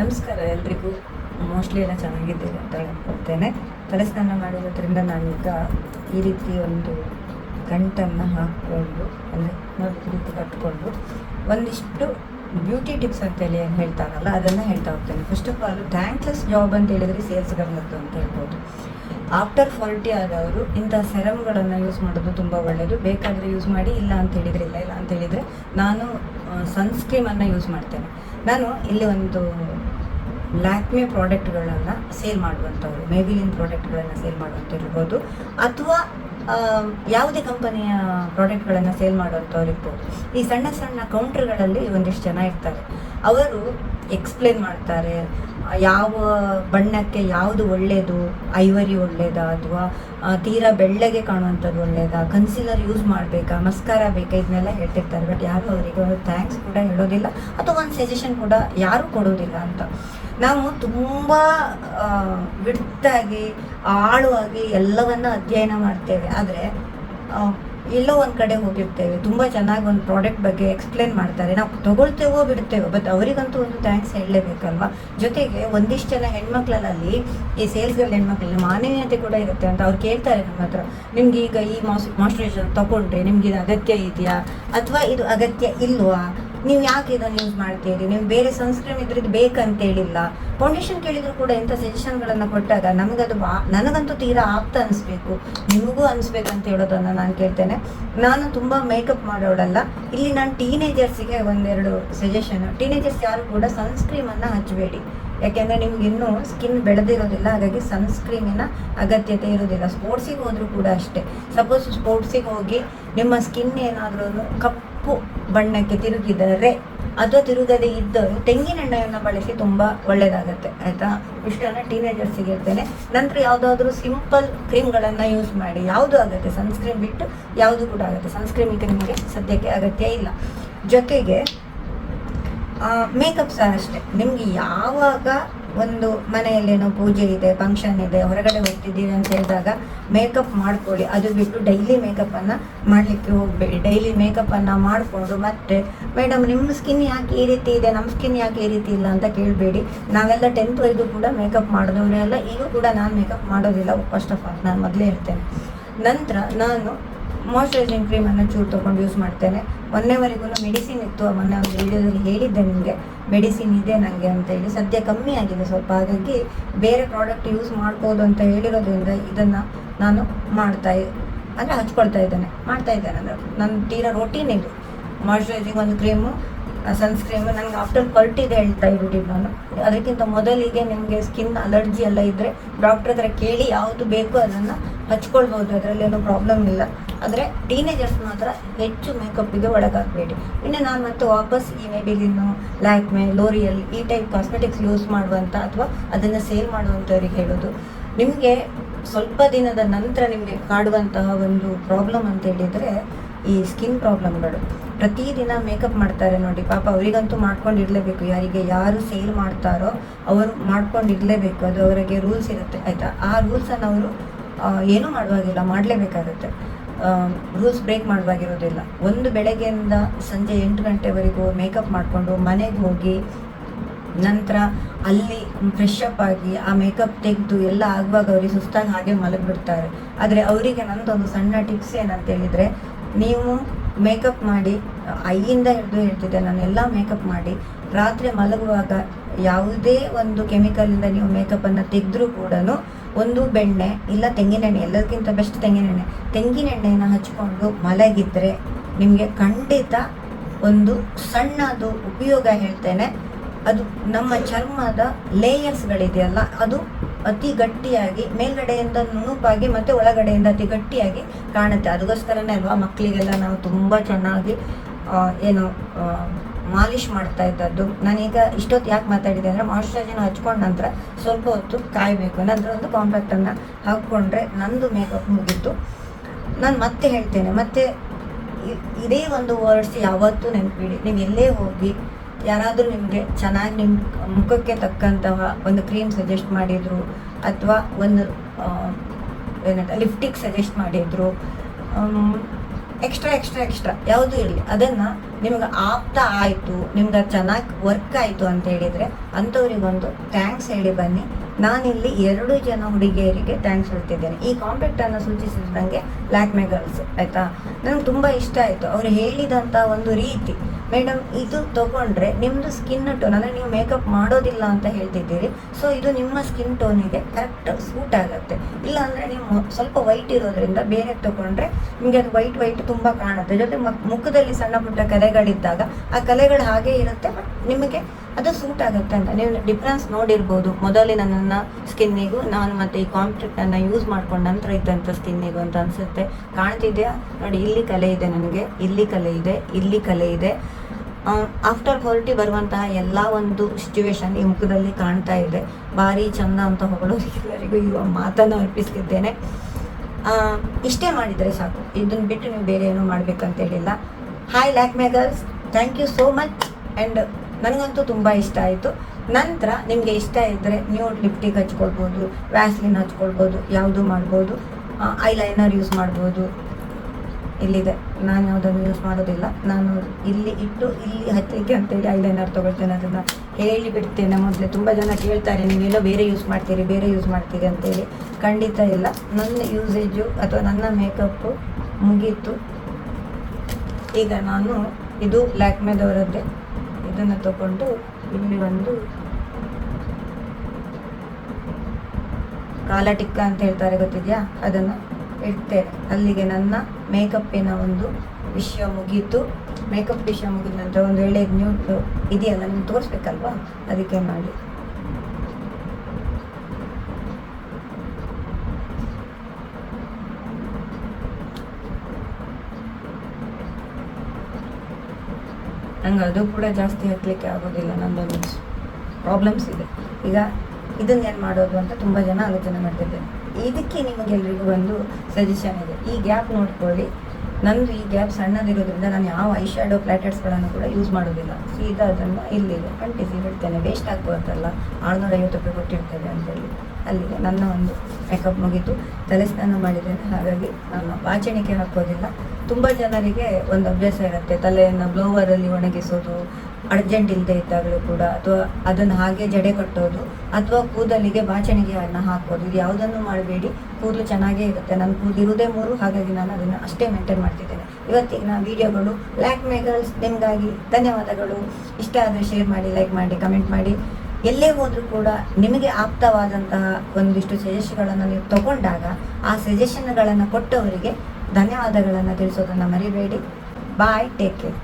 ನಮಸ್ಕಾರ ಎಲ್ರಿಗೂ. ಮೋಸ್ಟ್ಲಿ ಎಲ್ಲ ಚೆನ್ನಾಗಿದ್ದೀರಿ ಅಂತ ಹೇಳ್ಕೊಳ್ತೇನೆ. ತಲೆ ಸ್ನಾನ ಮಾಡಿರೋದ್ರಿಂದ ನಾನೀಗ ಈ ರೀತಿ ಒಂದು ಗಂಟನ್ನು ಹಾಕ್ಕೊಂಡು, ಅಂದರೆ ನೋಡಿ ರೀತಿ ಕಟ್ಕೊಂಡು, ಒಂದಿಷ್ಟು ಬ್ಯೂಟಿ ಟಿಪ್ಸ್ ಅಂತೇಳಿ ಏನು ಹೇಳ್ತಾರಲ್ಲ, ಅದನ್ನು ಹೇಳ್ತಾ ಹೋಗ್ತೇನೆ. First of all thankless job ಅಂತ ಹೇಳಿದರೆ ಗರ್ಲದ್ದು ಅಂತ ಹೇಳ್ಬೋದು. ಆಫ್ಟರ್ ಫಾರ್ಟಿ ಆದವರು ಇಂಥ ಸೆರಮ್ಗಳನ್ನು ಯೂಸ್ ಮಾಡೋದು ತುಂಬ ಒಳ್ಳೆಯದು ಬೇಕಾದರೆ ಯೂಸ್ ಮಾಡಿ, ಇಲ್ಲ ಅಂತ ಹೇಳಿದರೆ ಇಲ್ಲ ಇಲ್ಲ ಅಂತ ಹೇಳಿದರೆ ನಾನು ಸನ್ಸ್ಕ್ರೀಮನ್ನು ಯೂಸ್ ಮಾಡ್ತೇನೆ. ನಾನು ಇಲ್ಲಿ ಒಂದು ಲ್ಯಾಕ್ಮೆ ಪ್ರಾಡಕ್ಟ್ಗಳನ್ನು ಸೇಲ್ ಮಾಡುವಂಥವ್ರು ಮೇಬಿಲಿನ್ ಪ್ರಾಡಕ್ಟ್ಗಳನ್ನು ಸೇಲ್ ಮಾಡುವಂಥವ್ರು ಅಥವಾ ಯಾವುದೇ ಕಂಪನಿಯ ಪ್ರಾಡಕ್ಟ್ಗಳನ್ನು ಸೇಲ್ ಮಾಡುವಂಥವ್ರು ಇರ್ಬೋದು ಈ ಸಣ್ಣ ಸಣ್ಣ ಕೌಂಟ್ರ್ಗಳಲ್ಲಿ ಒಂದಿಷ್ಟು ಜನ ಇರ್ತಾರೆ. ಅವರು ಎಕ್ಸ್ಪ್ಲೇನ್ ಮಾಡ್ತಾರೆ ಯಾವ ಬಣ್ಣಕ್ಕೆ ಯಾವುದು ಒಳ್ಳೆಯದು ಐವರಿ ಒಳ್ಳೆಯದಾ ಅಥವಾ ತೀರಾ ಬೆಳ್ಳಗೆ ಕಾಣುವಂಥದ್ದು ಒಳ್ಳೆಯದಾ ಕನ್ಸಿಲರ್ ಯೂಸ್ ಮಾಡಬೇಕಾ ಮಸ್ಕಾರ ಬೇಕಾ, ಇದನ್ನೆಲ್ಲ ಹೇಳ್ತಿರ್ತಾರೆ. ಬಟ್ ಯಾರು ಅವರಿಗೆ ಒಂದು ಥ್ಯಾಂಕ್ಸ್ ಕೂಡ ಹೇಳೋದಿಲ್ಲ. ಅಥವಾ ಒಂದು ಸಜೆಷನ್ ಕೂಡ ಯಾರೂ ಕೊಡೋದಿಲ್ಲ ಅಂತ. ನಾವು ತುಂಬ ವಿಡ್ತಾಗಿ, ಆಳವಾಗಿ ಎಲ್ಲವನ್ನ ಅಧ್ಯಯನ ಮಾಡ್ತೇವೆ. ಆದರೆ ಎಲ್ಲೋ ಒಂದು ಕಡೆ ಹೋಗಿರ್ತೇವೆ. ತುಂಬ ಚೆನ್ನಾಗಿ ಒಂದು ಪ್ರಾಡಕ್ಟ್ ಬಗ್ಗೆ ಎಕ್ಸ್ಪ್ಲೇನ್ ಮಾಡ್ತಾರೆ. ನಾವು ತಗೊಳ್ತೇವೋ ಬಿಡ್ತೇವೋ ಬಟ್ ಅವರಿಗಂತೂ ಒಂದು ಥ್ಯಾಂಕ್ಸ್ ಹೇಳಲೇಬೇಕಲ್ವಾ? ಜೊತೆಗೆ ಒಂದಿಷ್ಟು ಜನ ಹೆಣ್ಮಕ್ಳಲ್ಲಿ, ಈ ಸೇಲ್ಸ್ಗಳ ಹೆಣ್ಮಕ್ಳಲ್ಲಿ ಮಾನವೀಯತೆ ಕೂಡ ಇರುತ್ತೆ ಅಂತ ಅವ್ರು ಕೇಳ್ತಾರೆ ನಮ್ಮ ಹತ್ರ. ನಿಮ್ಗೆ ಈಗ ಈ ಮಾಸ್ ಮಾಯಿಶ್ಚರೈಸರ್ ತಗೊಂಡ್ರೆ ನಿಮ್ಗೆ ಇದು ಅಗತ್ಯ ಇದೆಯಾ? ಅಥವಾ ಇದು ಅಗತ್ಯ ಇಲ್ವಾ? ನೀವು ಯಾಕೆ ಇದನ್ನು ಯೂಸ್ ಮಾಡ್ತೀರಿ ನೀವು ಬೇರೆ ಸನ್ಸ್ಕ್ರೀನ್ ಇದ್ರೆ ಇದು ಬೇಕಂತ ಹೇಳಿಲ್ಲ ಫೌಂಡೇಶನ್ ಕೇಳಿದ್ರು ಕೂಡ ಇಂಥ ಸಜೆಷನ್ಗಳನ್ನು ಕೊಟ್ಟಾಗ ನಮಗದು ಬಾ ನನಗಂತೂ ತೀರಾ ಆಪ್ತ ಅನಿಸ್ಬೇಕು. ನಿಮಗೂ ಅನಿಸ್ಬೇಕು ಅಂತ ಹೇಳೋದನ್ನು ನಾನು ಕೇಳ್ತೇನೆ. ನಾನು ತುಂಬ ಮೇಕಪ್ ಮಾಡೋಡಲ್ಲ ಇಲ್ಲಿ ನಾನು ಟೀನೇಜರ್ಸಿಗೆ ಒಂದೆರಡು ಸಜೆಷನ್ ಟೀನೇಜರ್ಸ್ ಯಾರು ಕೂಡ ಸನ್ಸ್ಕ್ರೀಮನ್ನು ಹಚ್ಚಬೇಡಿ ಯಾಕೆಂದರೆ ನಿಮ್ಗೆ ಇನ್ನೂ ಸ್ಕಿನ್ ಬೆಳೆದಿರೋದಿಲ್ಲ, ಹಾಗಾಗಿ ಸನ್ಸ್ಕ್ರೀಮಿನ ಅಗತ್ಯತೆ ಇರೋದಿಲ್ಲ. ಸ್ಪೋರ್ಟ್ಸಿಗೆ ಹೋದರೂ ಕೂಡ ಅಷ್ಟೇ. ಸಪೋಸ್ ಸ್ಪೋರ್ಟ್ಸಿಗೆ ಹೋಗಿ ನಿಮ್ಮ ಸ್ಕಿನ್ ಏನಾದ್ರೂ ಕಪ್ಪು ಬಣ್ಣಕ್ಕೆ ತಿರುಗಿದರೆ ಅಥವಾ ತಿರುಗದೆ ಇದ್ದರು ತೆಂಗಿನೆಣ್ಣೆಯನ್ನು ಬಳಸಿ ತುಂಬ ಒಳ್ಳೆಯದಾಗುತ್ತೆ, ಆಯಿತಾ? ಇಷ್ಟನ್ನು ಟೀನೇಜರ್ಸಿಗೆ ಇರ್ತೇನೆ ನಂತರ ಯಾವುದಾದ್ರೂ ಸಿಂಪಲ್ ಕ್ರೀಮ್ಗಳನ್ನು ಯೂಸ್ ಮಾಡಿ, ಯಾವುದು ಆಗುತ್ತೆ? ಸನ್ಸ್ಕ್ರೀಮ್ ಬಿಟ್ಟು ಯಾವುದು ಕೂಡ ಆಗುತ್ತೆ? ಸನ್ಸ್ಕ್ರೀಮ್ ಈಗ ನಿಮಗೆ ಸದ್ಯಕ್ಕೆ ಅಗತ್ಯ ಇಲ್ಲ. ಜೊತೆಗೆ ಮೇಕಪ್ ಸಹ ಅಷ್ಟೇ. ನಿಮಗೆ ಯಾವಾಗ ಒಂದು ಮನೆಯಲ್ಲೇನೋ ಪೂಜೆ ಇದೆ ಫಂಕ್ಷನ್ ಇದೆ, ಹೊರಗಡೆ ಹೋಗ್ತಿದ್ದೀವಿ ಅಂತ ಹೇಳಿದಾಗ ಮೇಕಪ್ ಮಾಡ್ಕೊಳ್ಳಿ. ಅದು ಬಿಟ್ಟು ಡೈಲಿ ಮೇಕಪ್ಪನ್ನು ಮಾಡಲಿಕ್ಕೆ ಹೋಗಬೇಡಿ. ಡೈಲಿ ಮೇಕಪ್ಪನ್ನು ಮಾಡಿಕೊಂಡು ಮತ್ತೆ, ಮೇಡಮ್, ನಿಮ್ಮ ಸ್ಕಿನ್ ಯಾಕೆ ಈ ರೀತಿ ಇದೆ? ನಮ್ಮ ಸ್ಕಿನ್ ಯಾಕೆ ಈ ರೀತಿ ಇಲ್ಲ? ಅಂತ ಕೇಳಬೇಡಿ. ನಾವೆಲ್ಲ ಟೆಂತ್ ವೈದು ಕೂಡ ಮೇಕಪ್ ಮಾಡಿದವರೇ ಈಗ ಕೂಡ ನಾನು ಮೇಕಪ್ ಮಾಡೋದಿಲ್ಲ. ಫಸ್ಟ್ ಆಫ್ ಆಲ್ ನಾನು ಮೊದಲೇ ಇರ್ತೇನೆ ನಂತರ ನಾನು ಮಾಯಶ್ಚರೈಸಿಂಗ್ ಕ್ರೀಮನ್ನು ಚೂರು ತೊಗೊಂಡು ಯೂಸ್ ಮಾಡ್ತೇನೆ. ಮೊನ್ನೆವರೆಗೂ ಮೆಡಿಸಿನ್ ಇತ್ತು ಮೊನ್ನೆ ಒಂದು ವಿಡಿಯೋದಲ್ಲಿ ಹೇಳಿದ್ದೆ ನಿಮಗೆ. ಮೆಡಿಸಿನ್ ಇದೆ ನನಗೆ ಅಂತ ಹೇಳಿ. ಸದ್ಯ ಕಮ್ಮಿ ಆಗಿದೆ ಸ್ವಲ್ಪ. ಹಾಗಾಗಿ ಬೇರೆ ಪ್ರಾಡಕ್ಟ್ ಯೂಸ್ ಮಾಡ್ಬೋದು ಅಂತ ಹೇಳಿರೋದ್ರಿಂದ ಇದನ್ನು ನಾನು ಮಾಡ್ತಾ ಅಂದರೆ ಹಚ್ಕೊಳ್ತಾ ಇದ್ದೇನೆ. ಮಾಡ್ತಾ ಇದ್ದೇನೆ ಅಂದರೆ ನನ್ನ ತೀರಾ ರೊಟೀನ್ ಇದು. ಮಾಯ್ಶ್ಚರೈಸಿಂಗ್ ಒಂದು ಕ್ರೀಮು ಸನ್ಸ್ಕ್ರೀಮ್ ನನಗೆ ಆಫ್ಟರ್ ಕಲ್ಟಿದೆ ಹೇಳ್ತಾ ಇದ್ದೀನಿ ನಾನು. ಅದಕ್ಕಿಂತ ಮೊದಲಿಗೆ ನಿಮಗೆ ಸ್ಕಿನ್ ಅಲರ್ಜಿ ಎಲ್ಲ ಇದ್ದರೆ ಡಾಕ್ಟ್ರ್ ಹತ್ರ ಕೇಳಿ ಯಾವುದು ಬೇಕು ಅದನ್ನು ಹಚ್ಕೊಳ್ಬೋದು. ಅದರಲ್ಲಿ ಏನೂ ಪ್ರಾಬ್ಲಮ್ ಇಲ್ಲ. ಆದರೆ ಟೀನೇಜರ್ಸ್ ಮಾತ್ರ ಹೆಚ್ಚು ಮೇಕಪ್ಪಿಗೆ ಒಳಗಾಗಬೇಡಿ. ಇನ್ನು ನಾನು ಮತ್ತೆ ವಾಪಸ್ ಈ ಮೇಬಿಲಿನ್ನು ಲ್ಯಾಕ್ಮೆ, ಲೋರಿಯಲ್ ಈ ಟೈಪ್ ಕಾಸ್ಮೆಟಿಕ್ಸ್ ಯೂಸ್ ಮಾಡುವಂಥ ಅಥವಾ ಅದನ್ನು ಸೇಲ್ ಮಾಡುವಂಥವ್ರಿಗೆ ಹೇಳೋದು. ನಿಮಗೆ ಸ್ವಲ್ಪ ದಿನದ ನಂತರ ನಿಮಗೆ ಕಾಡುವಂತಹ ಒಂದು ಪ್ರಾಬ್ಲಮ್ ಅಂತ ಹೇಳಿದರೆ ಈ ಸ್ಕಿನ್ ಪ್ರಾಬ್ಲಮ್ಗಳು ಪ್ರತಿದಿನ ಮೇಕಪ್ ಮಾಡ್ತಾರೆ ನೋಡಿ, ಪಾಪ ಅವರಿಗಂತೂ ಮಾಡ್ಕೊಂಡಿರಲೇಬೇಕು ಯಾರಿಗೆ ಯಾರು ಸೇಲ್ ಮಾಡ್ತಾರೋ ಅವರು ಮಾಡ್ಕೊಂಡಿರಲೇಬೇಕು ಅದು ಅವರಿಗೆ ರೂಲ್ಸ್ ಇರುತ್ತೆ, ಆಯಿತಾ? ಆ ರೂಲ್ಸನ್ನು ಅವರು ಏನೂ ಮಾಡುವಾಗಿಲ್ಲ, ಮಾಡಲೇಬೇಕಾಗುತ್ತೆ. ರೂಲ್ಸ್ ಬ್ರೇಕ್ ಮಾಡುವಾಗಿರೋದಿಲ್ಲ ಒಂದು ಬೆಳಗ್ಗೆಯಿಂದ ಸಂಜೆ ಎಂಟು ಗಂಟೆವರೆಗೂ ಮೇಕಪ್ ಮಾಡಿಕೊಂಡು ಮನೆಗೆ ಹೋಗಿ ನಂತರ ಅಲ್ಲಿ ಫ್ರೆಶ್ ಅಪ್ ಆಗಿ ಆ ಮೇಕಪ್ ತೆಗೆದು ಎಲ್ಲ ಆಗುವಾಗ ಅವರಿಗೆ ಸುಸ್ತಾಗಿ ಹಾಗೆ ಮಲಗಿಬಿಡ್ತಾರೆ. ಆದರೆ ಅವರಿಗೆ ನಂದೊಂದು ಸಣ್ಣ ಟಿಪ್ಸ್ ಏನಂತ ಹೇಳಿದರೆ ನೀವು ಮೇಕಪ್ ಮಾಡಿ ಐಯಿಂದ ಹಿಡಿದು ಹೇಳ್ತಿದ್ದೆ ನಾನು ಎಲ್ಲ ಮೇಕಪ್ ಮಾಡಿ ರಾತ್ರಿ ಮಲಗುವಾಗ ಯಾವುದೇ ಒಂದು ಕೆಮಿಕಲಿಂದ ನೀವು ಮೇಕಪ್ಪನ್ನು ತೆಗೆದ್ರೂ ಕೂಡ ಒಂದು ಬೆಣ್ಣೆ ಇಲ್ಲ ತೆಂಗಿನೆಣ್ಣೆ ಎಲ್ಲದಕ್ಕಿಂತ ಬೆಸ್ಟ್ ತೆಂಗಿನೆಣ್ಣೆ ತೆಂಗಿನೆಣ್ಣೆಯನ್ನು ಹಚ್ಕೊಂಡು ಮಲಗಿದ್ರೆ ನಿಮಗೆ ಖಂಡಿತ ಒಂದು ಸಣ್ಣದು ಉಪಯೋಗ ಹೇಳ್ತೇನೆ. ಅದು ನಮ್ಮ ಚರ್ಮದ ಲೇಯರ್ಸ್ಗಳಿದೆಯಲ್ಲ ಅದು ಅತಿ ಗಟ್ಟಿಯಾಗಿ ಮೇಲ್ಗಡೆಯಿಂದ ನುಣುಪಾಗಿ ಮತ್ತು ಒಳಗಡೆಯಿಂದ ಅತಿ ಗಟ್ಟಿಯಾಗಿ ಕಾಣುತ್ತೆ. ಅದಕ್ಕೋಸ್ಕರನೇ ಅಲ್ವಾ, ಮಕ್ಕಳಿಗೆಲ್ಲ ನಾವು ತುಂಬ ಚೆನ್ನಾಗಿ ಏನು ಮಾಲಿಶ್ ಮಾಡ್ತಾ ಇದ್ದದ್ದು. ನಾನೀಗ ಇಷ್ಟೊತ್ತು ಯಾಕೆ ಮಾತಾಡಿದೆ ಅಂದರೆ ಮಾಯಿಶ್ಚರೈಸರ್ನ ಹಚ್ಕೊಂಡ ನಂತರ ಸ್ವಲ್ಪ ಹೊತ್ತು ಕಾಯಬೇಕು. ನಂತರ ಒಂದು ಕಾಂಪ್ಯಾಕ್ಟನ್ನು ಹಾಕ್ಕೊಂಡ್ರೆ ನಂದು ಮೇಕಪ್ ಮುಗೀತು. ನಾನು ಮತ್ತೆ ಹೇಳ್ತೇನೆ. ಮತ್ತೆ ಇದೇ ಒಂದು ವರ್ಡ್ಸ್ ಯಾವತ್ತೂ ನೆನಪಿಡಿ. ನೀವು ಎಲ್ಲೇ ಹೋಗಿ ಯಾರಾದರೂ ನಿಮಗೆ ಚೆನ್ನಾಗಿ ನಿಮ್ಮ ಮುಖಕ್ಕೆ ತಕ್ಕಂತಹ ಒಂದು ಕ್ರೀಮ್ ಸಜೆಸ್ಟ್ ಮಾಡಿದರು ಅಥವಾ ಒಂದು ಏನಂತ ಲಿಫ್ಟಿಗೆ ಸಜೆಸ್ಟ್ ಮಾಡಿದರು ಎಕ್ಸ್ಟ್ರಾ ಎಕ್ಸ್ಟ್ರಾ ಎಕ್ಸ್ಟ್ರಾ ಯಾವುದು ಇರಲಿ, ಅದನ್ನು ನಿಮ್ಗೆ ಆಪ್ತ ಆಯಿತು ನಿಮ್ಗೆ ಚೆನ್ನಾಗಿ ವರ್ಕ್ ಆಯಿತು ಅಂತ ಹೇಳಿದರೆ ಅಂಥವ್ರಿಗೊಂದು ಥ್ಯಾಂಕ್ಸ್ ಹೇಳಿ ಬನ್ನಿ. ನಾನಿಲ್ಲಿ ಎರಡು ಜನ ಹುಡುಗಿಯರಿಗೆ ಥ್ಯಾಂಕ್ಸ್ ಹೇಳ್ತಿದ್ದೇನೆ. ಈ ಕಾಂಪ್ಯಾಕ್ಟನ್ನು ಸೂಚಿಸಿದಂಗೆ ಲ್ಯಾಕ್ಮೆ ಗರ್ಲ್ಸ್ ಆಯಿತಾ? ನನಗೆ ತುಂಬ ಇಷ್ಟ ಆಯಿತು. ಅವರು ಹೇಳಿದಂಥ ಒಂದು ರೀತಿ. ಮೇಡಮ್, ಇದು ತಗೊಂಡ್ರೆ ನಿಮ್ಮದು ಸ್ಕಿನ್ ಟೋನ್ ಅಂದರೆ ನೀವು ಮೇಕಪ್ ಮಾಡೋದಿಲ್ಲ ಅಂತ ಹೇಳ್ತಿದ್ದೀರಿ. ಸೊ ಇದು ನಿಮ್ಮ ಸ್ಕಿನ್ ಟೋನಿಗೆ ಕರೆಕ್ಟ್ ಸೂಟ್ ಆಗುತ್ತೆ. ಇಲ್ಲ ಅಂದ್ರೆ ನೀವು ಸ್ವಲ್ಪ ವೈಟ್ ಇರೋದ್ರಿಂದ ಬೇರೆ ತಗೊಂಡ್ರೆ ನಿಮಗೆ ಅದು ವೈಟ್ ವೈಟ್ ತುಂಬ ಕಾಣುತ್ತೆ. ಜೊತೆ ಮುಖದಲ್ಲಿ ಸಣ್ಣ ಪುಟ್ಟ ಕಲೆಗಳಿದ್ದಾಗ ಆ ಕಲೆಗಳು ಹಾಗೆ ಇರುತ್ತೆ ಬಟ್ ನಿಮಗೆ ಅದು ಸೂಟ್ ಆಗುತ್ತೆ ಅಂತ. ನೀವು ಡಿಫ್ರೆನ್ಸ್ ನೋಡಿರ್ಬೋದು. ಮೊದಲಿನ ನನ್ನ ಸ್ಕಿನ್ನಿಗೂ ನಾನು ಮತ್ತೆ ಈ ಕಾಂಪ್ಯಾಕ್ಟನ್ನು ಯೂಸ್ ಮಾಡ್ಕೊಂಡ ನಂತರ ಇದ್ದಂಥ ಸ್ಕಿನ್ನಿಗೂ ಅಂತ ಅನಿಸುತ್ತೆ. ಕಾಣ್ತಿದ್ಯಾ? ನೋಡಿ, ಇಲ್ಲಿ ಕಲೆ ಇದೆ ನನಗೆ, ಇಲ್ಲಿ ಕಲೆ ಇದೆ, ಇಲ್ಲಿ ಕಲೆ ಇದೆ. ಆಫ್ಟರ್ ಕ್ವಾಲಿಟಿ ಬರುವಂತಹ ಎಲ್ಲ ಒಂದು ಸಿಚುವೇಶನ್ ಈ ಮುಖದಲ್ಲಿ ಕಾಣ್ತಾ ಇದೆ. ಭಾರಿ ಚಂದ ಅಂತ ಹೊಗಳೋರಿಗೆಲ್ಲರಿಗೂ ಇರುವ ಮಾತನ್ನು ಅರ್ಪಿಸ್ತಿದ್ದೇನೆ. ಇಷ್ಟೇ ಮಾಡಿದರೆ ಸಾಕು. ಇದನ್ನು ಬಿಟ್ಟು ನೀವು ಬೇರೆ ಏನೂ ಮಾಡಬೇಕಂತ ಹೇಳಿಲ್ಲ. ಹಾಯ್ ಲ್ಯಾಕ್ ಮೇಗರ್ಸ್ thank you so much and ನನಗಂತೂ ತುಂಬ ಇಷ್ಟ ಆಯಿತು. ನಂತರ ನಿಮಗೆ ಇಷ್ಟ ಇದ್ದರೆ ನೀವು ಲಿಪ್ಟಿಕ್ ಹಚ್ಕೊಳ್ಬೋದು ವ್ಯಾಸ್ಲಿನ್ ಹಚ್ಕೊಳ್ಬೋದು, ಯಾವುದು ಮಾಡ್ಬೋದು ಐಲೈನರ್ ಯೂಸ್ ಮಾಡ್ಬೋದು. ಇಲ್ಲಿದೆ. ನಾನು ಯಾವುದನ್ನು ಯೂಸ್ ಮಾಡೋದಿಲ್ಲ. ನಾನು ಇಲ್ಲಿ ಇಟ್ಟು ಇಲ್ಲಿ ಹಚ್ಚಲಿಕ್ಕೆ ಅಂತೇಳಿ ಐಲೈನರ್ ತೊಗೊಳ್ತೇನೆ ಅದನ್ನು. ಹೇಳಿ ಬಿಡ್ತೇನೆ ಮೊದಲೇ. ತುಂಬ ಜನ ಕೇಳ್ತಾರೆ, ನೀವೆಲ್ಲೋ ಬೇರೆ ಯೂಸ್ ಮಾಡ್ತೀರಿ, ಬೇರೆ ಯೂಸ್ ಮಾಡ್ತೀರಿ ಅಂತೇಳಿ ಖಂಡಿತ ಇಲ್ಲ. ನನ್ನ ಯೂಸೇಜು ಅಥವಾ ನನ್ನ ಮೇಕಪ್ಪು ಮುಗೀತು. ಈಗ ನಾನು ಇದು ಲ್ಯಾಕ್ಮೆದವರದ್ದೇ. ಇದನ್ನು ತಗೊಂಡು ಇಲ್ಲಿ ಒಂದು ಕಾಲ ಟಿಕ್ಕ ಅಂತ ಹೇಳ್ತಾರೆ, ಗೊತ್ತಿದೆಯಾ? ಅದನ್ನು ಇಡ್ತೇನೆ ಅಲ್ಲಿಗೆ ನನ್ನ ಮೇಕಪ್ಪಿನ ಒಂದು ವಿಷಯ ಮುಗೀತು. ಮೇಕಪ್ ವಿಷಯ ಮುಗಿದ ನಂತರ ಒಂದು ವೇಳೆ ನ್ಯೂಟ್ ಇದೆಯಲ್ಲ, ನಿಮ್ಗೆ ತೋರಿಸ್ಬೇಕಲ್ವಾ? ಅದಕ್ಕೆ ಮಾಡಿ. ನಂಗೆ ಅದು ಕೂಡ ಜಾಸ್ತಿ ಹತ್ತಲಿಕ್ಕೆ ಆಗೋದಿಲ್ಲ, ನಂದೊಂದು ಪ್ರಾಬ್ಲಮ್ಸ್ ಇದೆ. ಈಗ ಇದನ್ನೇನು ಮಾಡೋದು ಅಂತ ತುಂಬ ಜನ ಆಲೋಚನೆ ಮಾಡ್ತಿದ್ದಾರೆ. ಇದಕ್ಕೆ ನಿಮಗೆಲ್ರಿಗೂ ಒಂದು ಸಜೆಷನ್ ಇದೆ. ಈ ಗ್ಯಾಪ್ ನೋಡ್ಕೊಳ್ಳಿ. ನಂದು ಈ ಗ್ಯಾಪ್ ಸಣ್ಣದಿರೋದ್ರಿಂದ ನಾನು ಯಾವ ಐ ಶ್ಯಾಡೋ ಪ್ಲಾಟೆಟ್ಸ್ಗಳನ್ನು ಕೂಡ ಯೂಸ್ ಮಾಡೋದಿಲ್ಲ. ಸೀದಾ ಅದನ್ನು ಇಲ್ಲಿಗೆ ಕಂಟಿಸಿ ಬಿಡ್ತೇನೆ. ವೇಸ್ಟ್ ಆಗ್ಬೋದಲ್ಲ ಆರುನೂರ ಐವತ್ತು ರೂಪಾಯಿ ಕೊಟ್ಟಿರ್ತೇವೆ ಅಂತೇಳಿ ಅಲ್ಲಿಗೆ ನನ್ನ ಒಂದು ಮೇಕಪ್ ಮುಗೀತು. ತಲೆ ಸ್ನಾನ ಮಾಡಿದ್ದೇನೆ. ಹಾಗಾಗಿ ನಾನು ಬಾಚಣಿಕೆ ಹಾಕೋದಿಲ್ಲ. ತುಂಬ ಜನರಿಗೆ ಒಂದು ಅಭ್ಯಾಸ ಇರುತ್ತೆ. ತಲೆಯನ್ನು ಬ್ಲೋವರಲ್ಲಿ ಒಣಗಿಸೋದು ಅರ್ಜೆಂಟ್ ಇಲ್ಲದೆ ಇದ್ದಾಗಲೂ ಕೂಡ, ಅಥವಾ ಅದನ್ನು ಹಾಗೆ ಜಡೆ ಕಟ್ಟೋದು, ಅಥವಾ ಕೂದಲಿಗೆ ಬಾಚಣಿಗೆ ಹಣ್ಣ ಹಾಕೋದು. ಇದು ಯಾವುದನ್ನು ಮಾಡಬೇಡಿ. ಕೂದಲು ಚೆನ್ನಾಗೇ ಇರುತ್ತೆ. ನನ್ನ ಕೂದಲು ಇರುವುದೇ ಮೂರು. ಹಾಗಾಗಿ ನಾನು ಅದನ್ನು ಅಷ್ಟೇ ಮೇಂಟೈನ್ ಮಾಡ್ತಿದ್ದೇನೆ. ಇವತ್ತಿನ ವಿಡಿಯೋಗಳು ಲ್ಯಾಕ್ ಮೇಗಲ್ಸ್ ನಿಮಗಾಗಿ ಧನ್ಯವಾದಗಳು. ಇಷ್ಟ ಆದರೆ ಶೇರ್ ಮಾಡಿ ಲೈಕ್ ಮಾಡಿ ಕಮೆಂಟ್ ಮಾಡಿ. ಎಲ್ಲೇ ಹೋದರೂ ಕೂಡ ನಿಮಗೆ ಆಪ್ತವಾದಂತಹ ಒಂದಿಷ್ಟು ಸಜೆಷನ್ಗಳನ್ನು ನೀವು ತಗೊಂಡಾಗ ಆ ಸಜೆಷನ್ಗಳನ್ನು ಕೊಟ್ಟವರಿಗೆ ಧನ್ಯವಾದಗಳನ್ನು ತಿಳಿಸೋದನ್ನು ಮರಿಬೇಡಿ. Bye take care